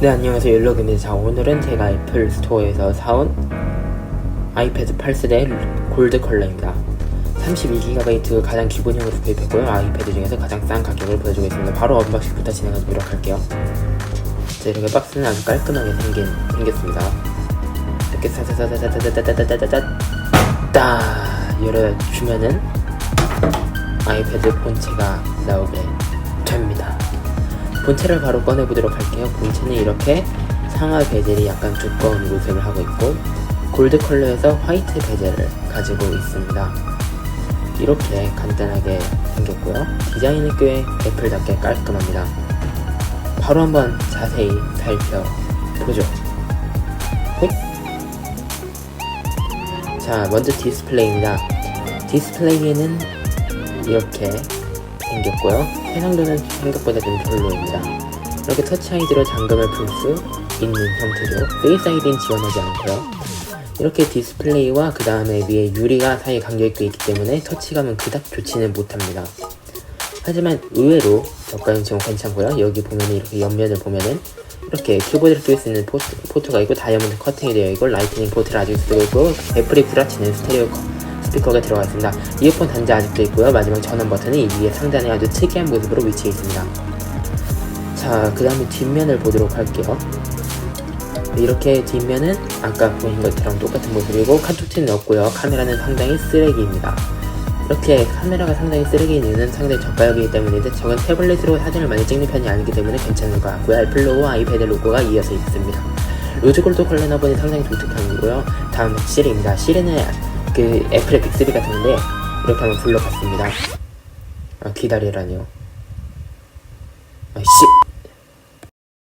네 안녕하세요. 율로그입니다. 자 오늘은 제가 애플 스토어에서 사온 아이패드 8세대 골드 컬러입니다. 32GB 가장 기본형으로 구입했고요. 아이패드 중에서 가장 싼 가격을 보여주고 있습니다. 바로 언박싱부터 진행하도록 할게요. 자 이렇게 박스는 아주 깔끔하게 생긴, 생겼습니다. 이렇게 사사사사사사사사사사사 딱 열어주면은 아이패드 본체가 나오게 됩니다 본체를 바로 꺼내보도록 할게요. 본체는 이렇게 상하 베젤이 약간 두꺼운 모습을 하고 있고 골드 컬러에서 화이트 베젤을 가지고 있습니다. 이렇게 간단하게 생겼고요. 디자인은 꽤 애플답게 깔끔합니다. 바로 한번 자세히 살펴보죠. 호잇. 자, 먼저 디스플레이입니다. 디스플레이에는 이렇게 생겼고요. 해상도는 생각보다 좀 별로입니다. 이렇게 터치 아이디로 잠금을 풀 수 있는 형태죠. 페이스 아이디는 지원하지 않고요. 이렇게 디스플레이와 그 다음에 위에 유리가 사이에 감겨있고 있기 때문에 터치감은 그닥 좋지는 못합니다. 하지만 의외로 저가는 지금 괜찮고요. 여기 보면 이렇게 옆면을 보면은 이렇게 키보드를 쓸수 있는 포트, 포트가 있고 다이아몬드 커팅이 되어 있고 라이트닝 포트를 아직 쓰고 있고 애플이 구라치는 스테레오 커- 스피커가 들어가 있습니다. 이어폰 단자 아직도 있고요. 마지막 전원 버튼은 이 위에 상단에 아주 특이한 모습으로 위치해 있습니다. 자, 그 다음에 뒷면을 보도록 할게요. 이렇게 뒷면은 아까 보인 것처럼 똑같은 모습이고 카톡티는 없고요. 카메라는 상당히 쓰레기입니다. 이렇게 카메라가 상당히 쓰레기인 이유는 상당히 저가격이기 때문인데 저건 태블릿으로 사진을 많이 찍는 편이 아니기 때문에 괜찮은 것 같고요. 애플 로고와 아이패드 로고가 이어서 있습니다. 로즈골드 컬러 나 보니 상당히 독특한이고요. 다음 시리입니다. 시리는 그 애플의 빅3 같은데 이렇게 한번 불러봤습니다. 아, 기다리라니요. 아씨